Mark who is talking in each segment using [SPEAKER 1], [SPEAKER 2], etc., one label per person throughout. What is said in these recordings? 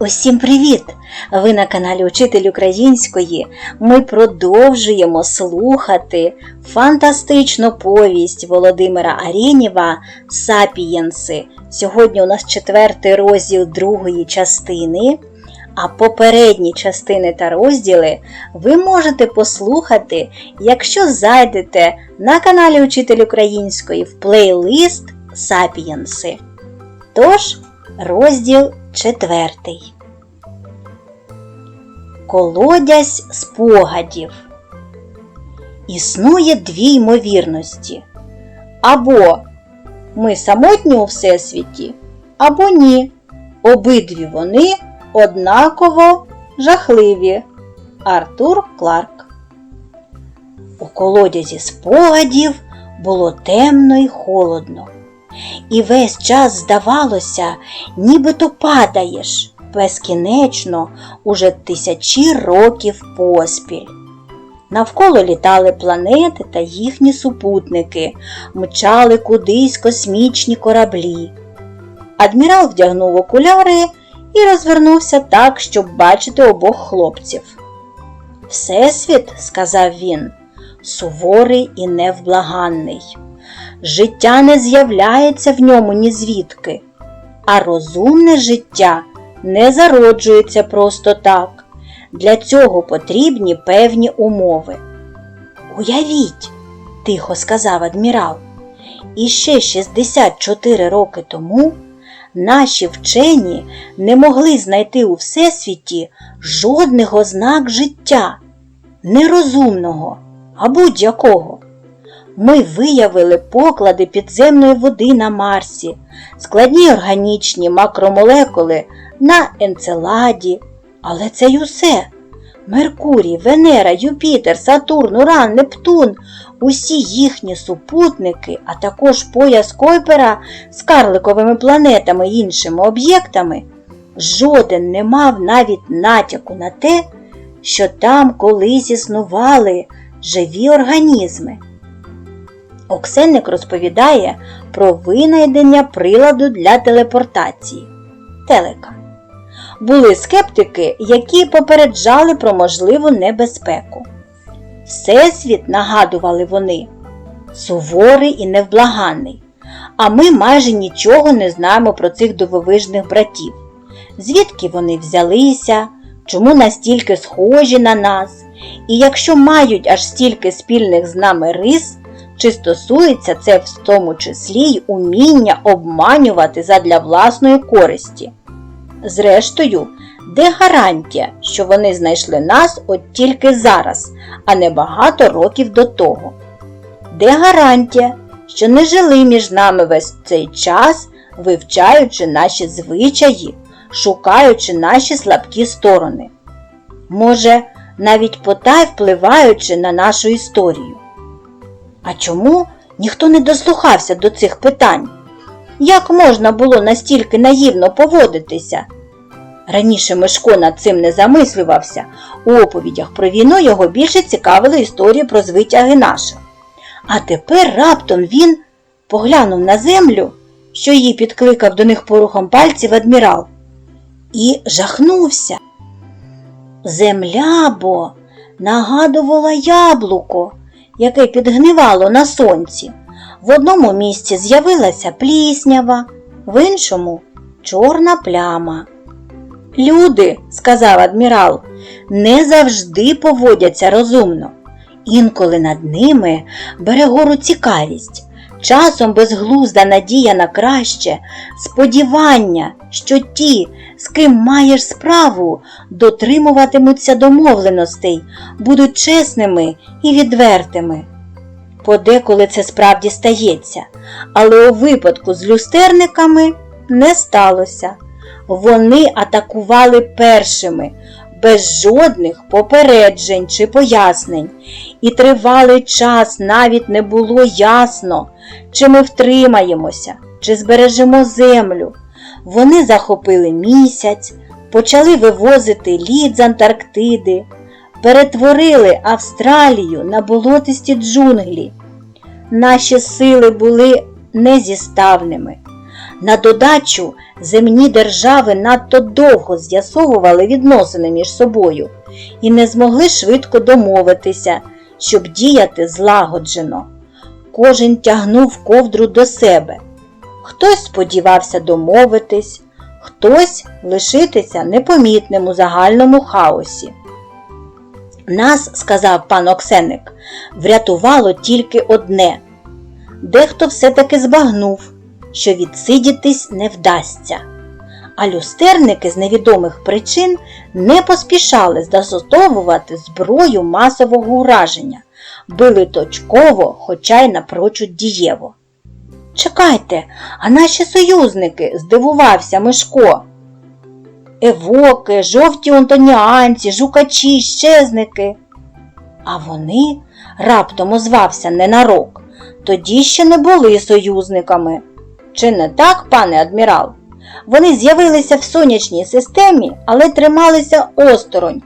[SPEAKER 1] Усім привіт! Ви на каналі Учитель Української. Ми продовжуємо слухати фантастичну повість Володимира Арєнєва Сапієнси. Сьогодні у нас четвертий розділ другої частини. А попередні частини та розділи ви можете послухати, якщо зайдете на каналі Учитель Української в плейлист Сапієнси. Тож, розділ четвертий. Колодязь спогадів. Існує дві ймовірності. Або ми самотні у Всесвіті, або ні. Обидві вони однаково жахливі. Артур Кларк. У колодязі спогадів було темно і холодно. І весь час здавалося, нібито падаєш безкінечно уже тисячі років поспіль. Навколо літали планети та їхні супутники, мчали кудись космічні кораблі. Адмірал вдягнув окуляри і розвернувся так, щоб бачити обох хлопців. Всесвіт, сказав він, суворий і невблаганний. Життя не з'являється в ньому ні звідки, а розумне життя не зароджується просто так. Для цього потрібні певні умови. Уявіть, тихо сказав адмірал, іще 64 роки тому наші вчені не могли знайти у всесвіті жодних ознак життя, нерозумного а будь-якого. Ми виявили поклади підземної води на Марсі, складні органічні макромолекули на Енцеладі, але це й усе. Меркурій, Венера, Юпітер, Сатурн, Уран, Нептун, усі їхні супутники, а також пояс Койпера з карликовими планетами і іншими об'єктами, жоден не мав навіть натяку на те, що там колись існували живі організми. Оксенник розповідає про винайдення приладу для телепортації. Телека. Були скептики, які попереджали про можливу небезпеку. Всесвіт, нагадували вони, суворий і невблаганний, а ми майже нічого не знаємо про цих дивовижних братів, звідки вони взялися, чому настільки схожі на нас, і якщо мають аж стільки спільних з нами рис, чи стосується це в тому числі й уміння обманювати задля власної користі. Зрештою, де гарантія, що вони знайшли нас от тільки зараз, а не багато років до того? Де гарантія, що не жили між нами весь цей час, вивчаючи наші звичаї, шукаючи наші слабкі сторони? Може, навіть потай впливаючи на нашу історію? А чому ніхто не дослухався до цих питань? Як можна було настільки наївно поводитися? Раніше Мишко над цим не замислювався, у оповідях про війну його більше цікавили історії про звитяги наших. А тепер раптом він поглянув на землю, що її підкликав до них порухом пальців адмірал, і жахнувся. Земля бо нагадувала яблуко, яке підгнивало на сонці. В одному місці з'явилася пліснява, в іншому чорна пляма. Люди, сказав адмірал, не завжди поводяться розумно. Інколи над ними бере гору цікавість, часом безглузда надія на краще, сподівання, що ті, з ким маєш справу, дотримуватимуться домовленостей, будуть чесними і відвертими. Подеколи це справді стається, але у випадку з люстерниками не сталося. Вони атакували першими, без жодних попереджень чи пояснень, і тривалий час навіть не було ясно, чи ми втримаємося, чи збережемо землю. Вони захопили місяць, почали вивозити лід з Антарктиди, перетворили Австралію на болотисті джунглі. Наші сили були незіставними. На додачу земні держави надто довго з'ясовували відносини між собою і не змогли швидко домовитися, щоб діяти злагоджено. Кожен тягнув ковдру до себе. Хтось сподівався домовитись, хтось лишитися непомітним у загальному хаосі. Нас, сказав пан Оксеник, врятувало тільки одне. Дехто все-таки збагнув, що відсидітись не вдасться. А люстерники з невідомих причин не поспішали застосовувати зброю масового ураження, били точково, хоча й напрочуд дієво. Чекайте, а наші союзники, здивувався Мишко. Евоки, жовті онтоніанці, жукачі, щезники. А вони раптом озвався ненарок, тоді ще не були союзниками. Чи не так, пане адмірал? Вони з'явилися в сонячній системі, але трималися осторонь.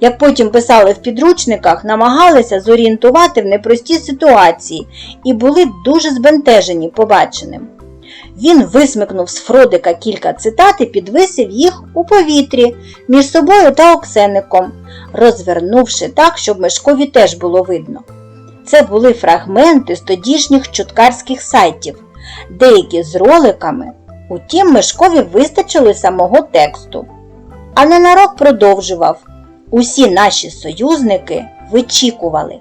[SPEAKER 1] Як потім писали в підручниках, намагалися зорієнтувати в непрості ситуації і були дуже збентежені побаченим. Він висмикнув з Фродика кілька цитат і підвисив їх у повітрі між собою та Оксеником, розвернувши так, щоб Мешкові теж було видно. Це були фрагменти з тодішніх чуткарських сайтів, деякі з роликами, утім Мешкові вистачили самого тексту. А ненарок продовжував. Усі наші союзники вичікували.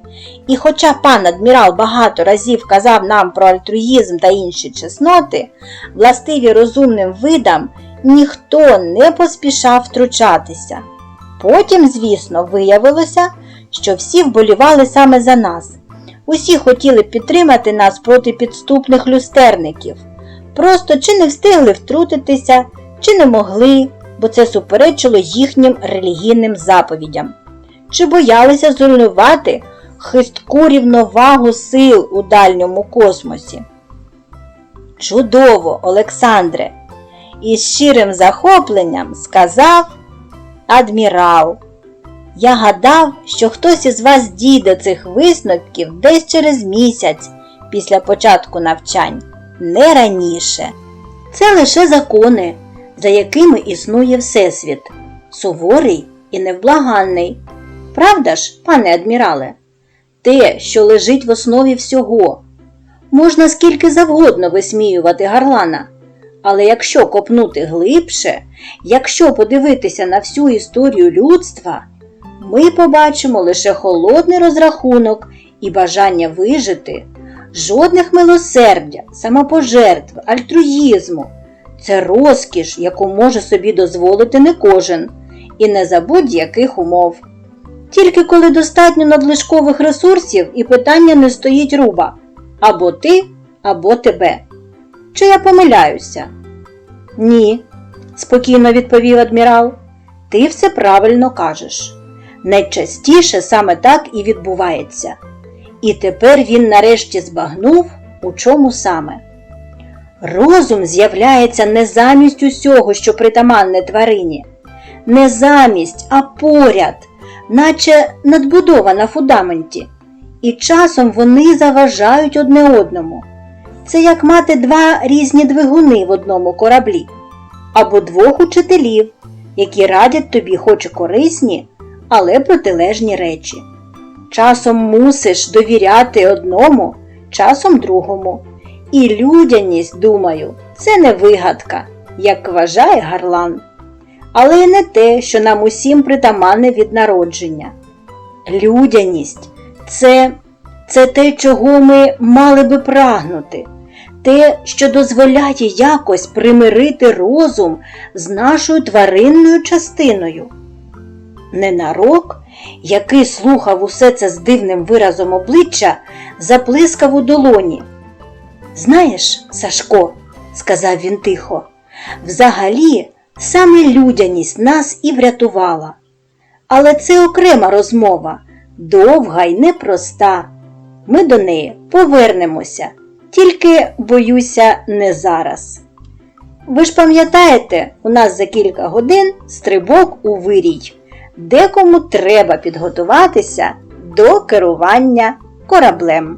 [SPEAKER 1] І хоча пан адмірал багато разів казав нам про альтруїзм та інші чесноти, властиві розумним видам ніхто не поспішав втручатися. Потім, звісно, виявилося, що всі вболівали саме за нас. Усі хотіли підтримати нас проти підступних люстерників. Просто чи не встигли втрутитися, чи не могли, бо це суперечило їхнім релігійним заповідям. Чи боялися зруйнувати хистку рівновагу сил у дальньому космосі? Чудово, Олександре! Із щирим захопленням сказав адмірал. Я гадав, що хтось із вас дійде цих висновків десь через місяць після початку навчань, не раніше. Це лише закони, за якими існує Всесвіт, суворий і невблаганний. Правда ж, пане адмірале? Те, що лежить в основі всього. Можна скільки завгодно висміювати гарлана, але якщо копнути глибше, якщо подивитися на всю історію людства, ми побачимо лише холодний розрахунок і бажання вижити, жодних милосердя, самопожертв, альтруїзму. Це розкіш, яку може собі дозволити не кожен, і не за будь-яких умов. Тільки коли достатньо надлишкових ресурсів і питання не стоїть руба або ти, або тебе. Чи я помиляюся? Ні, спокійно відповів адмірал. Ти все правильно кажеш. Найчастіше саме так і відбувається. І тепер він нарешті збагнув, у чому саме. Розум з'являється не замість усього, що притаманне тварині, не замість, а поряд, наче надбудова на фундаменті, і часом вони заважають одне одному. Це як мати два різні двигуни в одному кораблі, або двох учителів, які радять тобі хоч і корисні, але протилежні речі. Часом мусиш довіряти одному, часом другому. І людяність, думаю, це не вигадка, як вважає Гарлан, але й не те, що нам усім притаманне від народження. Людяність це, це те, чого ми мали би прагнути, те, що дозволяє якось примирити розум з нашою тваринною частиною. Ненарок, який слухав усе це з дивним виразом обличчя, заплискав у долоні. Знаєш, Сашко, сказав він тихо, взагалі саме людяність нас і врятувала. Але це окрема розмова, довга й непроста. Ми до неї повернемося, тільки, боюся, не зараз. Ви ж пам'ятаєте, у нас за кілька годин стрибок у вирій, декому треба підготуватися до керування кораблем.